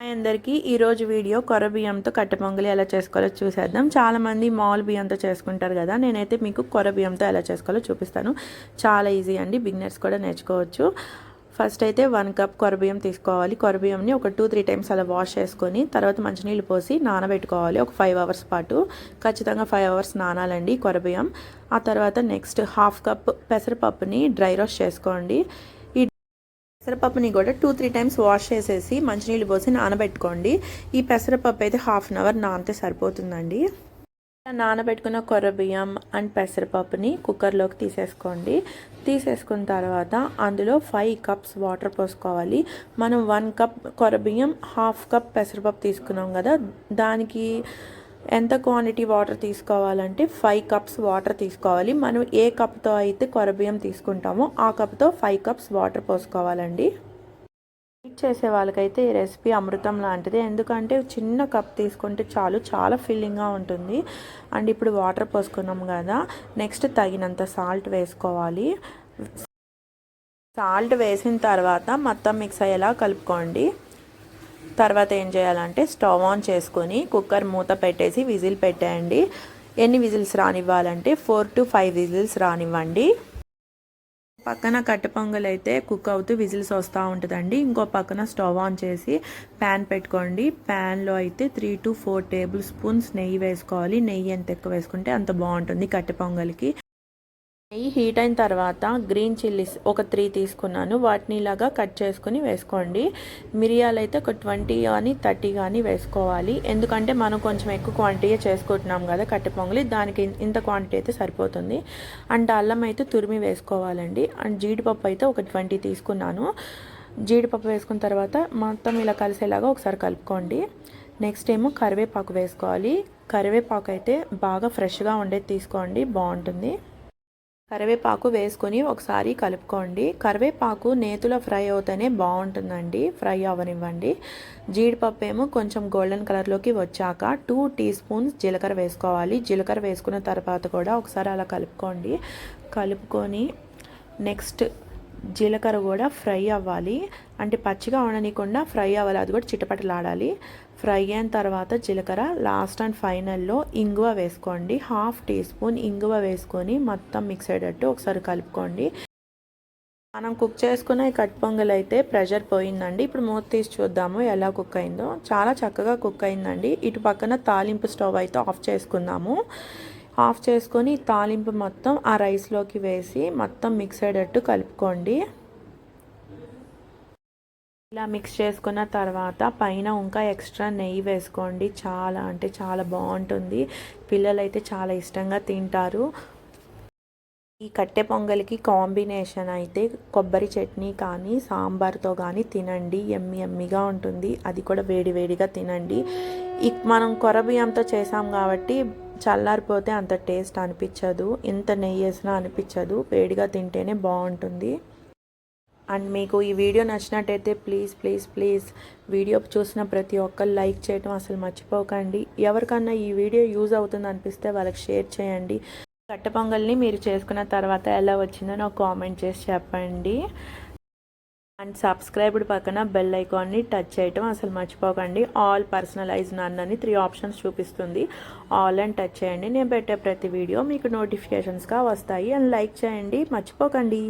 Hi అందరికీ. ఈరోజు video కొరబియ్యంతో బియ్యంతో పొంగలి ఎలా చేసుకోవాలో చూసేద్దాం. చాలామంది మామూలు బియ్యంతో చేసుకుంటారు కదా. నేనైతే మీకు కొరబియ్యంతో ఎలా చేసుకోవాలో చూపిస్తాను. చాలా ఈజీ అండి. బిగినర్స్ కూడా నేర్చుకోవచ్చు. ఫస్ట్ అయితే వన్ కప్ కొరబియ్యం తీసుకోవాలి. కొరబియ్యంని ఒక టూ త్రీ టైమ్స్ అలా వాష్ చేసుకొని తర్వాత మంచినీళ్ళు పోసి నానబెట్టుకోవాలి. ఒక ఫైవ్ అవర్స్ పాటు. ఖచ్చితంగా ఫైవ్ అవర్స్ నానాలండి కొరబియ్యం ఆ తర్వాత నెక్స్ట్ హాఫ్ కప్ పెసరపప్పుని డ్రై రోస్ట్ చేసుకోండి. పెసరపప్పుని కూడా టూ త్రీ టైమ్స్ వాష్ చేసేసి మంచినీళ్ళు పోసి నానబెట్టుకోండి. ఈ పెసరపప్పు అయితే హాఫ్ అన్ అవర్ నానితే సరిపోతుందండి. నానబెట్టుకున్న కొర్ర బియ్యం అండ్ పెసరపప్పుని కుక్కర్లోకి తీసేసుకోండి. తీసేసుకున్న తర్వాత అందులో ఫైవ్ కప్స్ వాటర్ పోసుకోవాలి. మనం వన్ కప్ కొర్ర బియ్యం హాఫ్ కప్ పెసరపప్పు తీసుకున్నాం కదా దానికి ఎంత క్వాంటిటీ వాటర్ తీసుకోవాలంటే ఫైవ్ కప్స్ వాటర్ తీసుకోవాలి. మనం ఏ కప్తో అయితే కొరబియ్యం తీసుకుంటామో ఆ కప్తో ఫైవ్ కప్స్ వాటర్ పోసుకోవాలండి. చేసే వాళ్ళకైతే ఈ రెసిపీ అమృతం లాంటిది. ఎందుకంటే చిన్న కప్ తీసుకుంటే చాలు చాలా ఫిల్లింగ్గా ఉంటుంది. అండ్ ఇప్పుడు వాటర్ పోసుకున్నాం కదా నెక్స్ట్ తగినంత సాల్ట్ వేసుకోవాలి. సాల్ట్ వేసిన తర్వాత మొత్తం మిక్స్ అయ్యేలా కలుపుకోండి. తర్వాత ఏం చేయాలంటే స్టవ్ ఆన్ చేసుకొని కుక్కర్ మూత పెట్టేసి విజిల్ పెట్టేయండి. ఎన్ని విజిల్స్ రానివ్వాలంటే ఫోర్ టు ఫైవ్ విజిల్స్ రానివ్వండి. పక్కన కట్టె పొంగల్ అయితే కుక్ అవుతూ విజిల్స్ వస్తూ ఉంటుందండి. ఇంకో పక్కన స్టవ్ ఆన్ చేసి ప్యాన్ పెట్టుకోండి. ప్యాన్లో అయితే three to four table spoons నెయ్యి వేసుకోవాలి. నెయ్యి ఎంత ఎక్కువ వేసుకుంటే అంత బాగుంటుంది కట్టె పొంగల్కి. నెయ్యి హీట్ అయిన తర్వాత గ్రీన్ చిల్లీస్ ఒక త్రీ తీసుకున్నాను. వాటిని ఇలాగా కట్ చేసుకుని వేసుకోండి. మిరియాలు అయితే ఒక ట్వంటీ కానీ థర్టీ కానీ వేసుకోవాలి. ఎందుకంటే మనం కొంచెం ఎక్కువ క్వాంటిటీ చేసుకుంటున్నాం కదా కట్టె పొంగలి దానికి ఇంత క్వాంటిటీ అయితే సరిపోతుంది. అండ్ అల్లం అయితే తురిమి వేసుకోవాలండి. అండ్ జీడిపప్పు అయితే ఒక ట్వంటీ తీసుకున్నాను. జీడిపప్పు వేసుకున్న తర్వాత మొత్తం ఇలా కలిసేలాగా ఒకసారి కలుపుకోండి. నెక్స్ట్ ఏమో కరివేపాకు వేసుకోవాలి. కరివేపాకు అయితే బాగా ఫ్రెష్గా ఉండేది తీసుకోండి. బాగుంటుంది. కరివేపాకు వేసుకొని ఒకసారి కలుపుకోండి. కరివేపాకు నేతులో ఫ్రై అవుతేనే బాగుంటుందండి. ఫ్రై అవ్వనివ్వండి. జీడిపప్పు ఏమో కొంచెం గోల్డెన్ కలర్లోకి వచ్చాక టూ టీ స్పూన్స్ జీలకర్ర వేసుకోవాలి. జీలకర్ర వేసుకున్న తర్వాత కూడా ఒకసారి అలా కలుపుకోండి. కలుపుకొని నెక్స్ట్ జీలకర్ర కూడా ఫ్రై అవ్వాలి. అంటే పచ్చిగా ఉండనీయకుండా ఫ్రై అవ్వాలి. అది కూడా చిటపటలాడాలి. ఫ్రై అయిన తర్వాత జీలకర్ర లాస్ట్ అండ్ ఫైనల్లో ఇంగువ వేసుకోండి. హాఫ్ టీ స్పూన్ ఇంగువ వేసుకొని మొత్తం మిక్స్ అయ్యేటట్టు ఒకసారి కలుపుకోండి. మనం కుక్ చేసుకున్న ఈ కట్ పొంగల్ అయితే ప్రెషర్ పోయిందండి. ఇప్పుడు మూత తీసి చూద్దాము ఎలా కుక్ అయిందో. చాలా చక్కగా కుక్ అయిందండి. ఇటు పక్కన తాలింపు స్టవ్ అయితే ఆఫ్ చేసుకుందాము. ఆఫ్ చేసుకొని తాలింపు మొత్తం ఆ రైస్లోకి వేసి మొత్తం మిక్స్ అయ్యేటట్టు కలుపుకోండి. ఇలా మిక్స్ చేసుకున్న తర్వాత పైన ఇంకా ఎక్స్ట్రా నెయ్యి వేసుకోండి. చాలా అంటే చాలా బాగుంటుంది. పిల్లలు అయితే చాలా ఇష్టంగా తింటారు. ఈ కట్టె పొంగల్కి కాంబినేషన్ అయితే కొబ్బరి చట్నీ కానీ సాంబార్తో కానీ తినండి. ఎమ్మి ఎమ్మిగా ఉంటుంది. అది కూడా వేడివేడిగా తినండి. తినండి మనం కొర బియ్యంతో చేసాం కాబట్టి చల్లారిపోతే అంత టేస్ట్ అనిపించదు ఎంత నెయ్యి వేసినా అనిపించదు వేడిగా తింటేనే బాగుంటుంది. అండ్ మీకు ఈ వీడియో నచ్చినట్టయితే ప్లీజ్ ప్లీజ్ ప్లీజ్ వీడియో చూసిన ప్రతి ఒక్కరు లైక్ చేయడం అసలు మర్చిపోకండి. ఎవరికన్నా ఈ వీడియో యూజ్ అవుతుంది అనిపిస్తే వాళ్ళకి షేర్ చేయండి. కట్ట పొంగల్ని మీరు చేసుకున్న తర్వాత ఎలా వచ్చిందో నాకు కామెంట్ చేసి చెప్పండి. అండ్ సబ్స్క్రైబ్డ్ పక్కన బెల్ ఐకాన్ని టచ్ చేయటం అసలు మర్చిపోకండి. ఆల్ పర్సనలైజ్ నన్ అని త్రీ ఆప్షన్స్ చూపిస్తుంది. ఆల్ అండ్ టచ్ చేయండి. నేను పెట్టే ప్రతి వీడియో మీకు నోటిఫికేషన్స్గా వస్తాయి. అండ్ లైక్ చేయండి. మర్చిపోకండి.